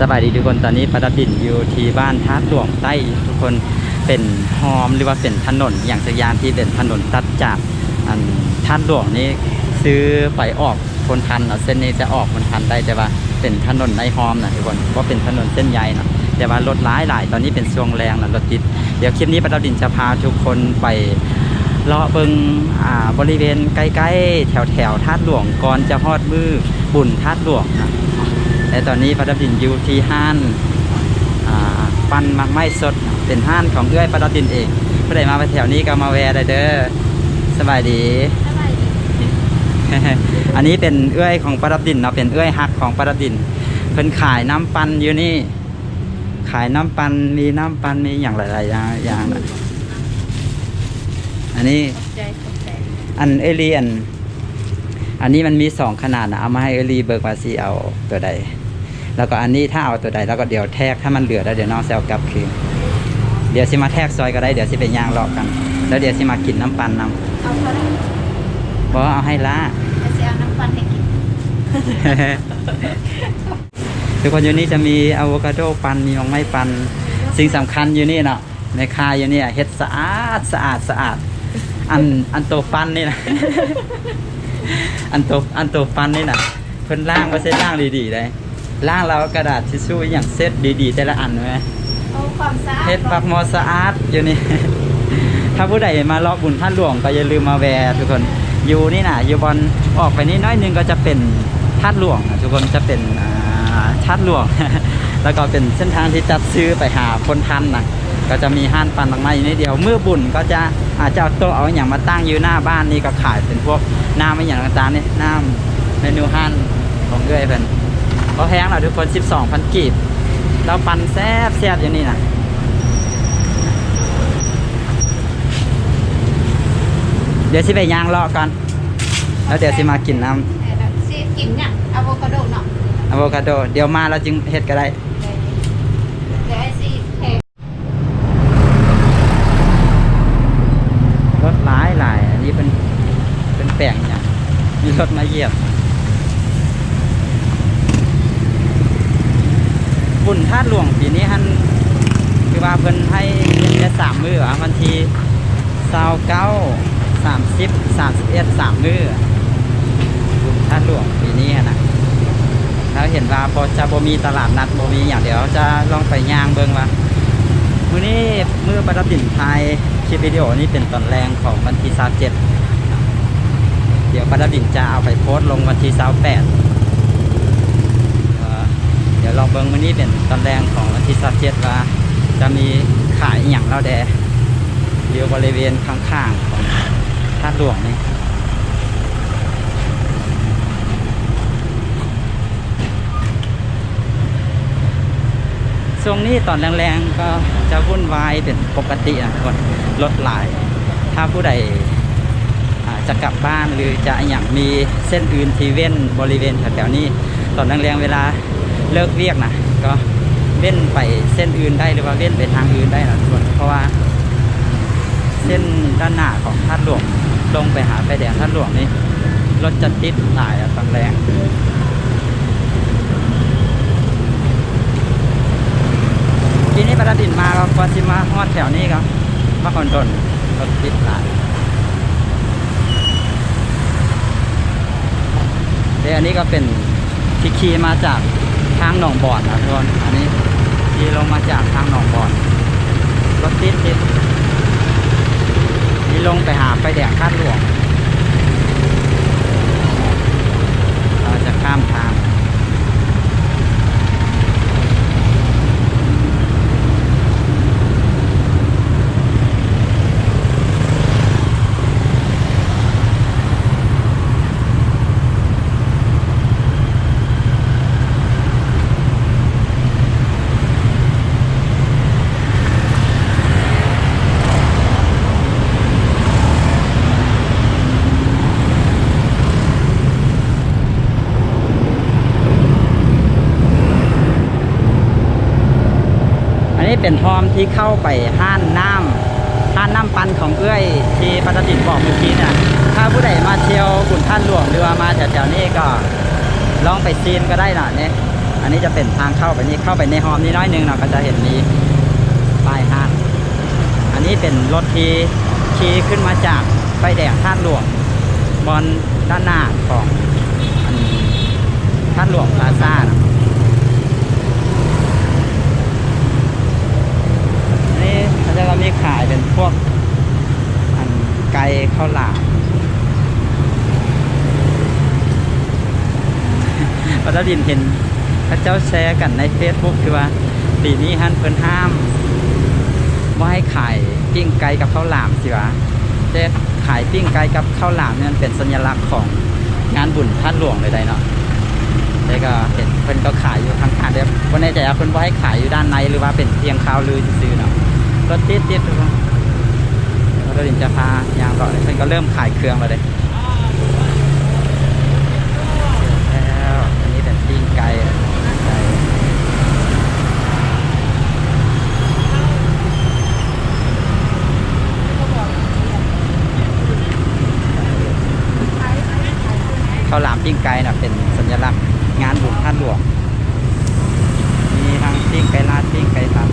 สบายดีทุกคนตอนนี้ประดับดินอยู่ที่บ้านท่าหลวงใต้ทุกคนเป็นฮอมหรือว่าเป็นถนนอย่างสักอย่างที่เป็นถนนตัดจากอันท่าหลวงนี้ซื้อไปออกคนทันเนาะเส้นนี้จะออกคนทันได้แต่ว่าเป็นถนนในฮอมนะทุกคนเพราะเป็นถนนเส้นใหญ่เนะแต่ว่ารถร้ายหลายตอนนี้เป็นช่วงแรงนะรถติดเดี๋ยวคลิปนี้ประดับดินจะพาทุกคนไปเลาะเบิงอ่าบริเวณใกล้ๆ แถวแถวธาตุหลวงก่อนจะฮอดมือบุญธาตุหลวงนะ และตอนนี้ประดับดินอยู่ที่ห้านอ่าปันมักไม้สดเป็นห้านของเอื้อยประดับดินเองผู้ใดมาไปแถวนี้ก็มาแวะได้เด้อสบายดี อันนี้เป็นเอื้อยของประดับดินเนาะเป็นเอื้อยฮักของประดับดิน เพิ่นขายน้ำปันอยู่นี่ ขายน้ำปันมีน้ำปันมีอย่างหลายๆอย่างอย่างนะอันนี้ใจขอบใจอันเอเลียน อันนี้มันมีสองขนาดนะเอามาให้เอลีเบิร์กว่าซีเอาตัวใด แล้วก็อันนี้ถ้าเอาตัวใดแล้วก็เดี๋ยวแทกถ้ามันเหลือแล้วเดี๋ยวน้องแซวกลับคืนเดี๋ยวสิมาแทกซอยก็ได้เดี๋ยวสิไปย่างเลาะกัน แล้วเดี๋ยวสิมากินน้ำปันนเอาเขาได้ำบอกเอาให้ละจะเสียน้ำปันให้กินทุกคนอยู่นี่จะมีอะโวคาโดปันมีมองไม้ปัน สิ่งสำคัญอยู่นี่เนาะในคาอยู่นี่เฮ็ดสะอาดสะอาดสะอาด อันอันโตปันนี่นะอันโตอันโตปันนี่นะเพิ่นล่างก็เส้นล่างดีๆเลย ล่างเรากระดาษทิชชู่อหย่างเซตดีๆ แต่ละอันไหมเอาความสะอาดเฮ็ดปักมอสะอาดอยู่นี่ ถ้าผู้ใดมาเลาะบุญท่านหลวงก็อย่าลืมมาแวะทุกคนอยู่นี่นะอยู่บอลออกไปนี่น้อยหนึงก็จะเป็นท่านหลวงนะทุกคนจะเป็นอ่าท่านหลวง แล้วก็เป็นเส้นทางที่จัดซื้อไปหาคนทันนะก็จะมีห้านปันบางไม้อยู่นิดเดียว เมื่อบุญก็จะอาจจะเอาโต๊ะเอาอย่างมาตั้งอยู่หน้าบ้านนี่ก็ขายเป็นพวกน้ำไม่อย่างต่างๆนี่น้ำเมนูห้านของเอื้อยเป็น เขาแพงเราทุกคน 12พันกีบ เราปันแซ่บแซ่บอย่างนี้นะเดี๋ยวสิไปย่างเลาะก่อน แล้วเดี๋ยวสิมากินน้สิกินเนี่ยอะโวคาโดเนาะำอะโวคาโด เดี๋ยวมาเราจึงเฮ็ดก็ได้เดี๋ยวไอ้สิเทรถหลายหลายอันนี้เป็นเป็นแปลงเนี่ยมีรถมาเหยียบ บุญธาตุหลวงปีนี้ฮันคือว่าเพิ่นให้แค่สามมืออะวันที่สาวเก้าสามสิบสามสิบเอ็ดสามมือบุญธาตุหลวงปีนี้อะนะแล้วเห็นว่าพอจะบ่มีตลาดนัดบ่มีอย่างเดียวจะลองไปย่างเบิ่งว่ามื้อนี้มื้อประดับดินไทยคลิปวิดีโอนี้เป็นตอนแรงของวันที่27เจ็ดเดี๋ยวประดับดินจะเอาไปโพสต์ลงวันที่28เอ่อเดี๋ยวลองเบิ่งมื้อนี้เป็นตอนแรงของวันที่27ว่า จะมีขายอหย่างเราแดอยู่บริเวณข้างๆของท่าหลวงนี่ช่วงนี้ตอนแรงๆก็จะวุ่นวายเป็นปกตินะคนรถหลาย ถ้าผู้ใดจะกลับบ้านหรือจะอหย่างมีเส้นอื่นที่เว้นบริเวณแถวๆนี้ ตอนแรงๆเวลา เลิกเวียกนะก็เว้นไปเส้นอื่นได้หรือว่าเว้นไปทางอื่นได้นะทุกคนเพราะว่า เส้นด้านหน้าของท่าหลวงลงไปหาไฟแดงท่าหลวงนี่รถจะติดหลายอะตอนแรงทีนี้ประดินมาก็กว่าสิมาฮอดแถวนี้ก็มาคอนโดนรถติดหลายเดี๋ยวอันนี้ก็เป็นที่ขี่มาจาก ทางหนองบอนนะทุกคนอันนี้ขี่ลงมาจากทางหนองบอนรถติดติดนี่ลงไปหาไฟแดงคาดหลวง เราจะข้ามทาง อันนี้ เป็นหอมที่เข้าไปห้านน้ำห้านน้ำปันของเอื้อยที่ปัตตินบอกเมื่อกี้เนี่ยถ้าผู้ใดมาเที่ยวบุญท่านหลวงหรือว่ามาแถวๆนี้ก็ลองไปซีนก็ได้น่อยเนี่ยอันนี้จะเป็นทางเข้าไปนี่เข้าไปในหอมนี่น้อยหนึงเนาะก็จะเห็นมีป้ายห้างอันนี้เป็นรถที่ขี่ขึ้นมาจากไฟแดงท่าตุหลวงบอนด้านหน้าของอันท่าตุหลวงพลาซ่านะอันนี้ เขามีขายเป็นพวก อันไก่ข้าวหลามพระเจ้าดินเห็นพระเจ้าแชร์กันใน Facebook คือว่าปีนี้ฮันเพิ่นห้ามว่าให้ขายปิ้งไก่กับข้าวหลามสิวะแต่ขายปิ้งไก่กับข้าวหลามเนี่ยมันเป็นสัญลักษณ์ของงานบุญท่านหลวงเลยได้เนาะแต่ก็เห็นเพิ่นก็ขายอยู่ข้างเด้อบ่แน่ใจว่าเพิ่นว่าให้ขายอยู่ด้านในหรือว่าเป็นเพียงข่าวลือซื่อเนาะ รถติดๆทุกคนพระเจ้าดินจะพายางต่อเลยเพิ่นก็เริ่มขายเครื่องแล้วเด้แล้วอันนี้เป็นปิ้งไก่ไก่ข้าวหลามปิ้งไก่น่ะเป็นสัญลักษณ์งานบุญท่านหลวง มีทั้งปิ้งไก่ลาดปิ้งไก่ตับ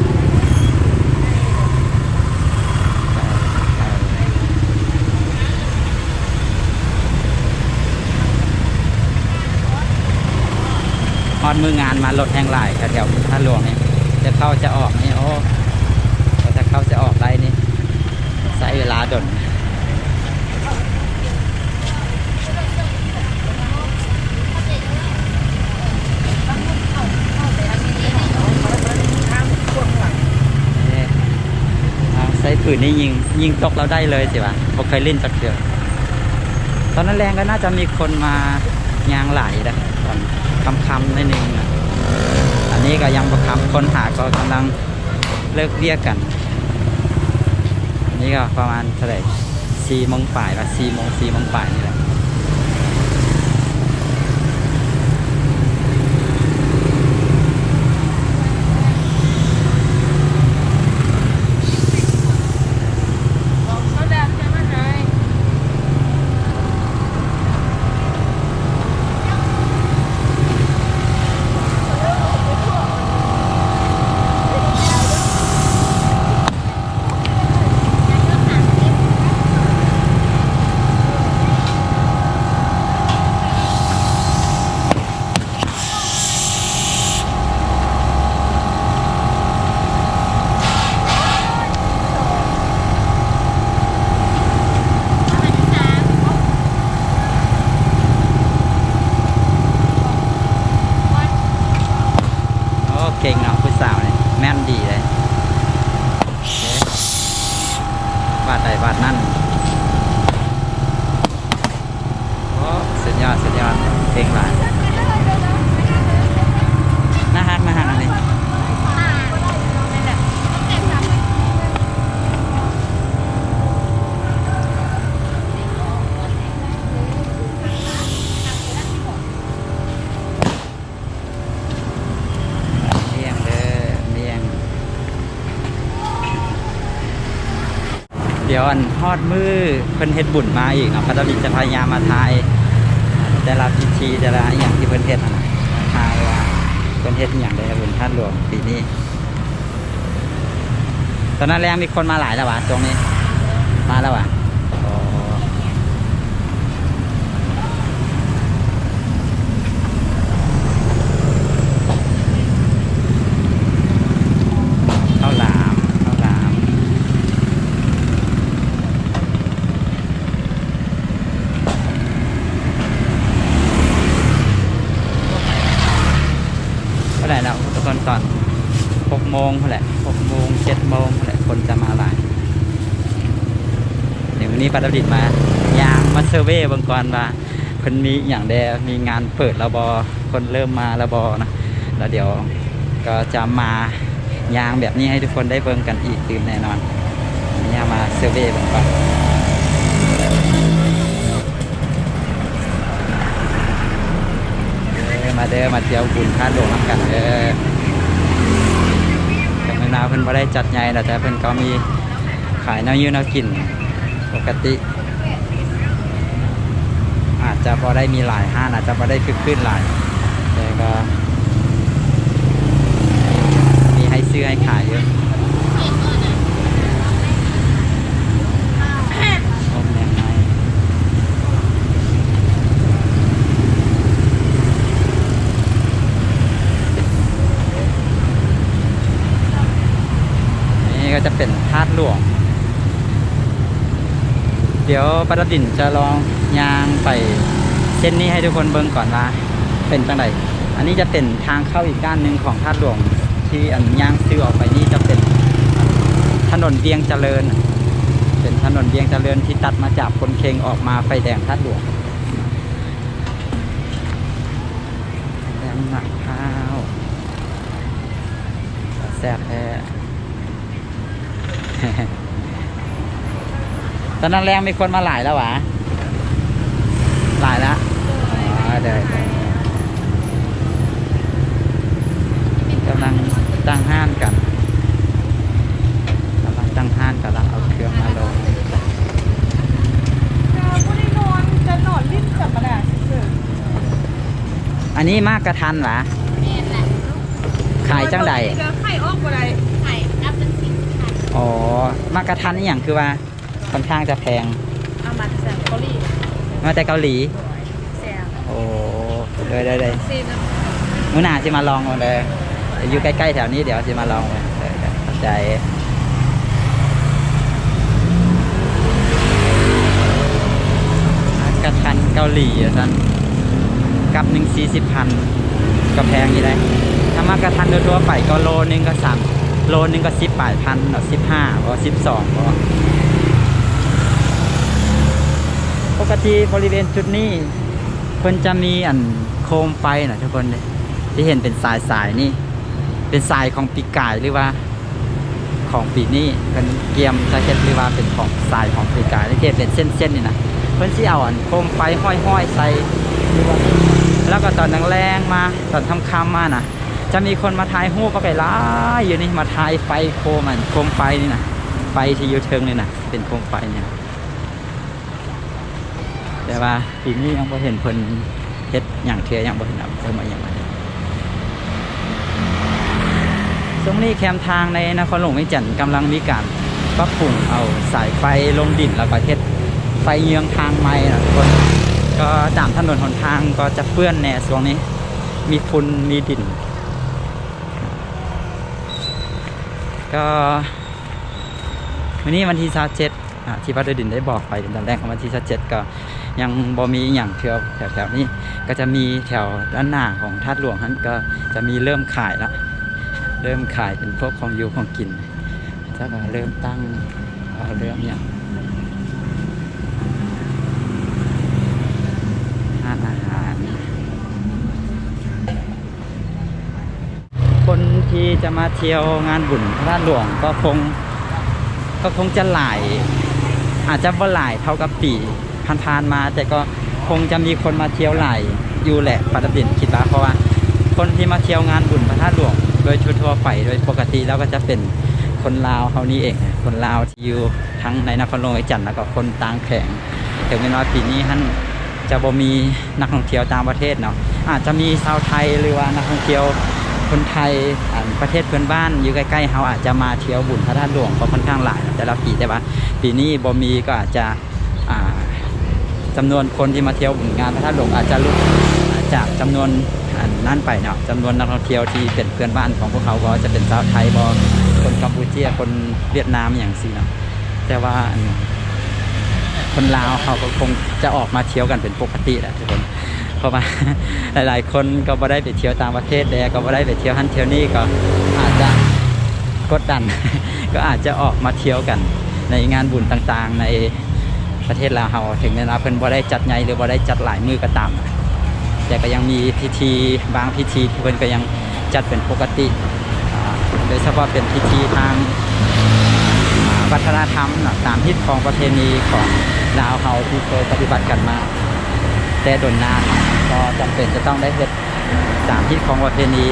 ฮอด มืองานมารถแห่งหลายแถวท่าหลวงนี่จะเข้าจะออกนี่โอ้จะเข้าจะออกได้นี่ใช้เวลาดนนี่เอาใช้ปืนนี่ยิงยิงตกเราได้เลยสิวะผมเคยเล่นจักเดียวตอนนั้นแรงก็น่าจะมีคนมายางไหลนะ คำคำนิดนึงนะอันนี้ก็ยังประคำคนหาก็กำลังเลิกเรียกกัน อันนี้ก็ประมาณเท่าไหร่สี่โมงป่ายละสี่โมงสี่โมงป่ายนี่แหละ เขาดังใช่ไหมนาย โอ้เก่งเนาะผู้สาวนี่แม่นดีเลยโอเคบาดใดบาดนั่นโอ้สุดยอดสุดยอดเก่งหลายน่าฮักน่าฮักอันนี้เมี่ยงเด้อเมี่ยง เดี๋ยวอันฮอดมือเพิ่นเฮ็ดบุญมาอีกเนาะพระดาวินจะพยายามมาทายแต่ละพิธีแต่ละอย่างที่เพิ่นเฮ็ดนะทายว่าเพิ่นเฮ็ดอย่างใดบุญท่านหลวงปีนี้ ตอนนั้นแรงมีคนมาหลายแล้ววะตรงนี้ มาแล้ววะอ๋อข้าวหลามข้าวหลาม เท่าไหร่แล้วทุกคนตอน หกโมงเท่าไหร่หกโมงเจ็ดโมงเท่าไหร่คนจะมาหลายเดี๋ยววันนี้ปัตตดิษมายางมาเซอร์เวย์บางกรว่าเพิ่นมีอย่างแดมีงานเปิดระบอคนเริ่มมาระบอนะแล้วเดี๋ยวก็จะมายางแบบนี้ให้ทุกคนได้เบิ่งกันอีกตื่นแน่นอนนี่มาเซอร์เวย์บางกรมาเด้อมาเที่ยวบุญท่าหลวงน้ำกันเด้อ เพิ่นบ่ได้จัดใหญ่แต่เพิ่นก็มีขายน้ำยืนน้ำกินปกติ อาจจะพอได้มีหลายห้านอาจจะพอได้คึกขึ้นหลายแต่ก็ มีให้ซื้อให้ขายเยอะ ก็จะเป็นธาตุหลวง เดี๋ยวปรดินจะลองยางไปเส้นนี้ให้ทุกคนเบิ่งก่อนว่าเป็นจังไดอันนี้จะเป็นทางเข้าอีกด้านหนึ่งของธาตุหลวง ที่อันยางซื้อออกไปนี่จะเป็นถนนเวียงเจริญ เป็นถนนเวียงเจริญที่ตัดมาจากคนเคงออกมาไฟแดงธาตุหลวงแดงหนักข้าวแซ่บแท้ ตอนนั้นแรงมีคนมาหลายแล้วหวะหลายแล้วอ๋อเดี๋ยวเดี๋ยวกำลังตั้งห้านกันกำลังตั้งห้านกำลังเอาเครื่องมาลงผู้ได้นอนจะนอนลิ้นกับกระดาษเฉยอันนี้มากกระทันหวะแม่นแหละขายจังใดเดี๋ยวไข่ออกบ่ได้ไข่นับเป็นสิบไข่ อ๋อมากกระทันนี่อย่างคือว่าค่อนข้างจะแพง เอามาจากเกาหลีมาแต่เกาหลีแซ่บโอ้เลยเลยเลยซีนมื้อหน้าจะมาลองมันเลยอยู่ใกล้ๆแถวนี้เดี๋ยวจะมาลองมันเออเข้าใจกระทันเกาหลีอะท่านกับหนึ่งสี่สิบพันก็แพงอยู่ได้ถ้ามากระทันทั่วๆไปก็โลนึงก็สาม โลนึงก็สิบแปดพันหรือสิบห้าก็สิบสองก็ปกติบริเวณจุดนี้คนจะมีอันโคมไฟนะทุกคนเลยที่เห็นเป็นสายสายนี่ เป็นสายของปีกายหรือว่า ของปีนี้เป็นเกียมจะเห็นหรือว่าเป็นของสายของปีกายที่เห็นเป็นเส้นๆนี่นะเพิ่นสิเอาอันโคมไฟห้อยๆใส่แล้วก็ตอนแรงๆมาตอนค่ำๆมาน่ะ จะมีคนมาถ่ายรูปก็ไปหลายอยู่นี่มาถ่ายไฟโคมันโคมไฟนี่นะไฟที่อยู่เทิงนี่นะเป็นโคมไฟเนี่ยแต่ว่าปีนี้ยังบ่เห็นเพิ่นเฮ็ดอย่างเทื่อยังบ่เห็นเอาเพิ่มมาอย่างไรตรงนี้แคมทางในนครหลวงเวียงจันทน์กำลังมีการปรับปรุงเอาสายไฟลงดินแล้วก็เฮ็ดไฟเยืองทางไม้นะคน ก็ตามถนนหนทางก็จะเปื้อนแน่ช่วงนี้ มีฝุ่นมีดิน ก็วันนี้วันที่27อ่าที่พัดดินได้บอกไปตอนแรกของวันที่27ก็ยังบ่มีอย่างเที่ยวแถวๆนี้ก็จะมีแถวด้านหน้าของธาตุหลวงนั้นก็จะมีเริ่มขายละเริ่มขายเป็นพวกของอยู่ของกินแล้วก็เริ่มตั้งเเริ่มอย่าง ร้านอาหาร คนที่ จะมาเที่ยวงานบุญพระธาตุหลวงก็คงก็คงจะหลาย อาจจะบ่หลายเท่ากับปีผ่านๆมา แต่ก็คงจะมีคนมาเที่ยวหลายอยู่แหละปกตินคิดว่าเพราะว่า คนที่มาเที่ยวงานบุญพระธาตุหลวง โดยชุดทั่วไปโดยปกติแล้วก็จะเป็นคนลาวเขานี่เอง คนลาวที่อยู่ทั้งในนครหลวงไอ้จันทน์แล้วก็คนต่างแข่งถึงแม้ว่าปีนี้ท่านจะบ่มีนักท่องเที่ยวต่างประเทศเนาะอาจจะมีชาวไทยหรือว่านักท่องเที่ยว คนไทยประเทศเพื่อนบ้านอยู่ใกล้ๆเขาอาจจะมาเที่ยวบุญพระธาตุหลวงก็ค่อนข้างหลายแต่ละปีแต่ว่าปีนี้บ่มีก็อาจจะอ่าจำนวนคนที่มาเที่ยวบุญงานพระธาตุหลวงอาจจะลดจากจำนวนนนั้นไปเนาะจำนวนนักท่องเที่ยวที่เป็นเพื่อนบ้านของพวกเขาก็จะเป็นชาวไทยบ่คนกัมพูชีคนเวียดนามอย่างซี่เนาะแต่ว่าคนลาวเขาก็คงจะออกมาเที่ยวกันเป็นปกติแหละทุกคน เพราะว่าหลาย ๆ คนก็บ่ได้ไปเที่ยวต่างประเทศแต่ก็บ่ได้ไปเที่ยวฮันเที่ยวนี่ก็อาจจะกดดัน ก็อาจจะออกมาเที่ยวกัน ในงานบุญต่างๆ ในประเทศลาวเราถึงแม้ว่าเพิ่นบ่ได้จัดใหญ่หรือบ่ได้จัดหลายมือก็ตามแต่ก็ยังมีพิธีบางพิธีที่เพิ่นก็ยังจัดเป็นปกติโดยเฉพาะเป็นพิธีทางวัฒนธรรมตามทิศของประเพณีของลาวเฮาที่เคยปฏิบัติกันมา แต่ดนนาน จำเป็นจะต้องได้เห็ดตามทิศของประเพณี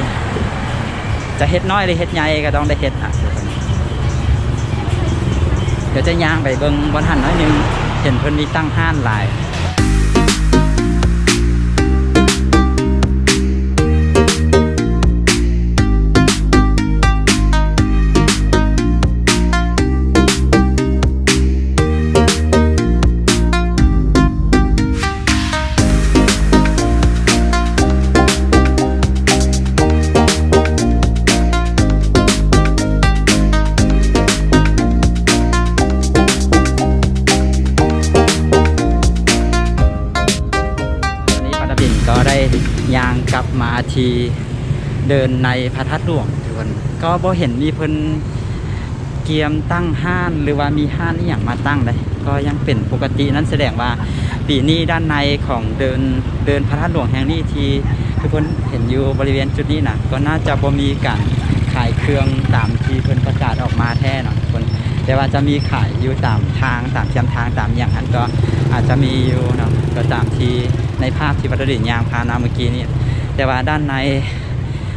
จะเห็ดน้อยหรือเห็ดใหญ่ก็ต้องได้เห็ดอะเดี๋ยวจะย่างไปเบิ้งบนหันน้อยหนึง เห็นเพิ่นมีตั้งห้านหลาย ยางกลับมาทีเดินในพระธาตุหลวงทุกคนก็บ่เห็นมีเพิ่นเกียมตั้งห้านหรือว่ามีห้านนี่อย่างมาตั้งเลยก็ยังเป็นปกตินั้นแสดงว่าปีนี้ด้านในของเดินเดินพระธาตุหลวงแห่งนี้ที่ทุกคนเห็นอยู่บริเวณจุดนี้นะก็น่าจะบ่มีการขายเครื่องตามที่เพิ่นประกาศออกมาแท้เนาะทุกคนแต่ว่าจะมีขายอยู่ตามทางตามเทียมทางตามอย่างนั้นก็อาจจะมีอยู่เนาะก็ตามที่ ในภาพที่วัดดินยางพานาเมื่อกี้นี่แต่ว่าด้านใน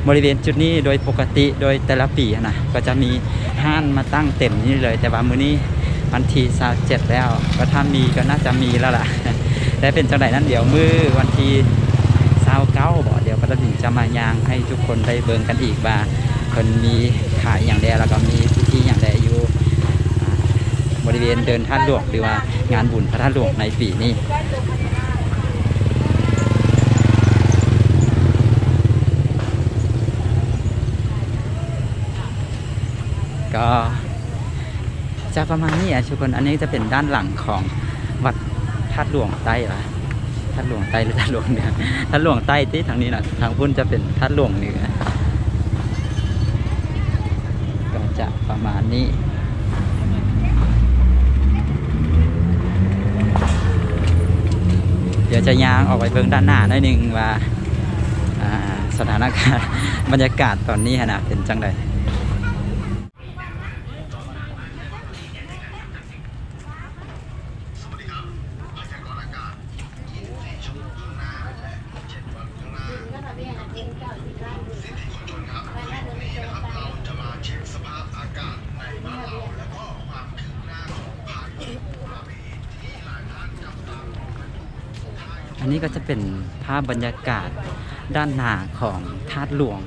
บริเวณจุดนี้โดยปกติโดยแต่ละปีนะก็จะมีห้านมาตั้งเต็มนี่เลย แต่ว่ามื้อนี้วันที่27แล้วก็ถ้ามีก็น่าจะมีแล้วล่ะแต่เป็นจังไดนั้นเดี๋ยวมื้อวันที่29บ่เดี๋ยววัดดินจะมายางให้ทุกคนได้เบิ่งกันอีกว่าเพิ่นมีขายอย่างใดแล้วก็มีพิธีอย่างใดอยู่บริเวณเดินท่าตุหลวงหรือว่างานบุญพระธาตุหลวงในปีนี้ ก็จะประมาณนี้อะทุกคนอันนี้จะเป็นด้านหลังของวัดธาตุหลวงใต้ละธาตุหลวงใต้หรือธาตุหลวงเหนือธาตุหลวงใต้ที่ทางนี้นะทางพุ่นจะเป็นธาตุหลวงเหนือก็จะประมาณนี้เดี๋ยวจะย่างออกไปเบิ่งด้านหน้าหน่อยหนึงว่าาสถานการณ์บรรยากาศตอนนี้นะเป็นจังได เป็นภาพบรรยากาศด้านหน้าของธาตุหลวง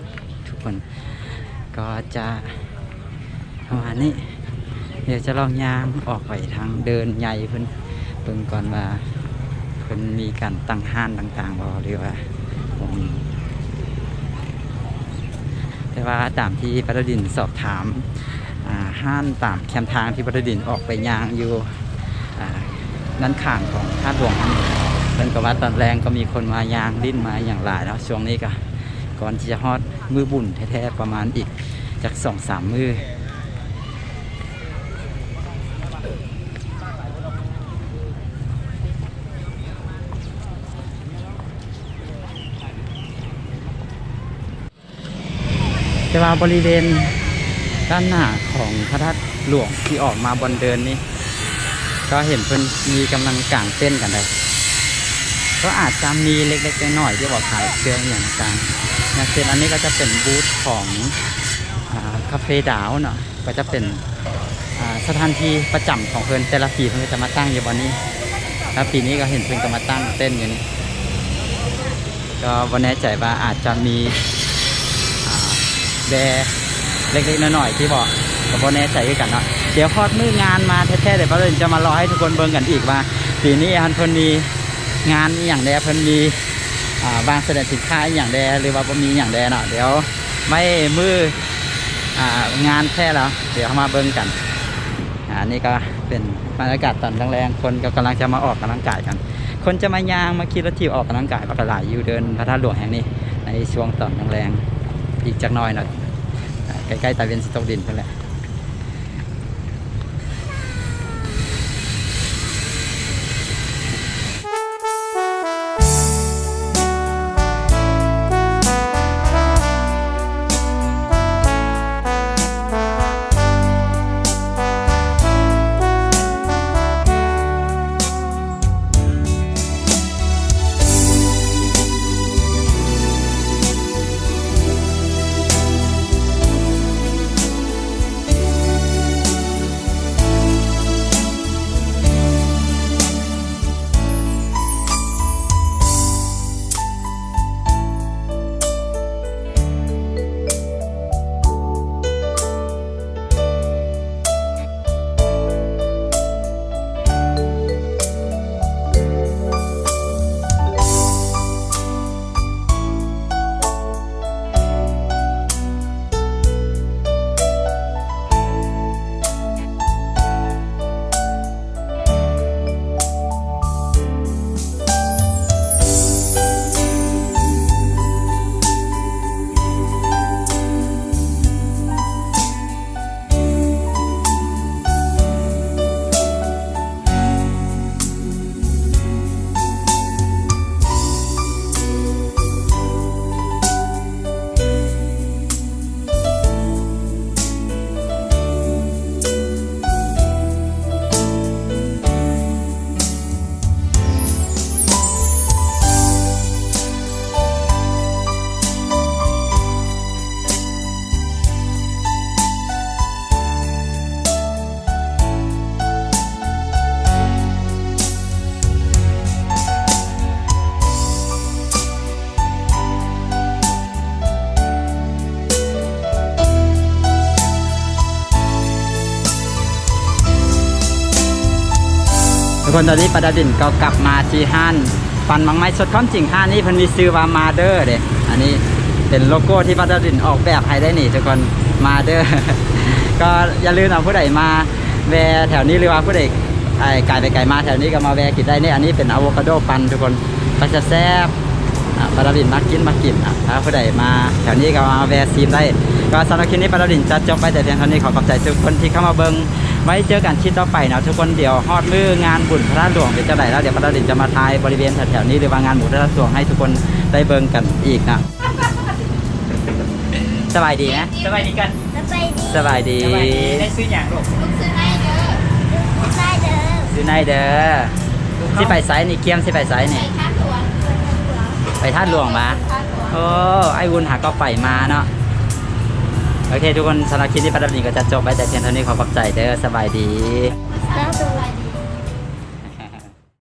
ทุกคน ก็จะประมาณนี้ เดี๋ยวจะลองยางออกไปทางเดินใหญ่เพิ่นเพิ่งก่อนว่าเพิ่นมีการตั้งห้านต่างๆบ่หรือว่าบ่มีแต่ว่าตามที่ปรดินสอบถามห้านตามแคมทางที่ปรดินออกไปยางอยู่ด้านข้างของธาตุหลวงนี่ เพิ่นก็ว่าตอนแรงก็มีคนมายางดิ้นมาอย่างหลายแล้วช่วงนี้ก็ก่อนที่จะฮอดมือบุญแท้ๆประมาณอีกจากสองสามมือแต่ว่าบริเวณด้านหน้าของพระธาตุหลวงที่ออกมาบนเดินนี้ ก็เห็นเพิ่นมีกำลังกางเต้นกันเลย ก็อาจจะมีเล็กๆน้อยๆที่บอกขายเครื่องอย่างต่างอย่างเช่นอันนี้ก็จะเป็นบูธของอคาเฟ่ดาวเนาะก็จะเป็นสถานที่ประจำของเพิ่นแต่ละปีเพิ่นจะมาตั้งอยู่บนนี้แล้วปีนี้ก็เห็นเพิ่นก็มาตั้งเต้นอยู่นี่ก็วันแน่ใจว่าอาจจะมีแบเล็กๆน้อยๆที่บอกก็บ่แน่ใจกันเนาะเดี๋ยวพอดมืองานมาแท้ๆเดี๋ยวเราจะมารอให้ทุกคนเบิ่งกันอีกว่าปีนี้ฮันเพิ่นมี งานอย่างใดเพิ่นมีบางแสดงสินค้าอย่างใดหรือว่าบ่มีอย่างใดเนาะเดี๋ยวไม่มืออ่างานแท้แล้วเดี๋ยวมาเบิ่งกันอ่านี่ก็เป็นบรรยากาศตอนแรงๆคนก็กำลังจะมาออกกำลังกายกัน คนจะมายางมาขี่รถทีบออกกำลังกายก็หลายอยู่เดินพระธาตุหลวงแห่งนี้ในช่วงตอนแรงๆอีกจักน่อยเนาะอ่าใกล้ๆตาเวนสตกดินเพิ่นแหละ คนตอนนี้ปาดาดินก็กลับมาที่ห้านปันมังไม้สดความจริงห้านนี้พันมีซื้อว่ามาเดอร์เด้อันนี้เป็นโลโก้ที่ปาดาดินออกแบบให้ได้นี่ทุกคนมาเดอร์ก็อย่าลืมเอาผู้ใดมาแวะแถวนี้หรือว่าผู้ใดไอ้ไก่ไปไก่มาแถวนี้ก็มาแวะกินได้นี่อันนี้เป็นอะโวคาโดปันทุกคนก็จะแซ่บ อะปาดาดินมากินมากินอะถ้าผู้ใดมาแถวนี้ก็มาแวะซีมได้ ก็สำหรับคลิปนี้ปาดาดินจะจบไปแต่เพียงเท่านี้ขอขอบใจทุกคนที่เข้ามาเบิงไว้เจอกันคลิปต่อไปนะทุกคนเดี๋ยวฮอดมืองานบุญพระราชหลวงเป็นเจ้าไหนแล้วเดี๋ยวปาดาดินจะมาทายบริเวณแถวๆนี้หรือว่างานบุญพระราชหลวงให้ทุกคนได้เบิงกันอีกนะสบายดีนะสบายดีกันแล้วไปดีสบายดีสบายดีได้ซื้ออย่างลูกลูกซื้อให้เด้อลูกได้เด้ออยู่ในเด้อที่ไปไซส์นี่เกียมที่ไปไซส์ไปนี่ค่าตัว ไปท่าหลวงมาค่าตัวโอ้ไอ้วุนหากอไปมาเนาะโอเค ทุกคนสำหรับคลิปนี้ปาดานีก็จะจบไปแต่เพียงเท่านี้ขอขอบใจเด้อสบายดีสบายดี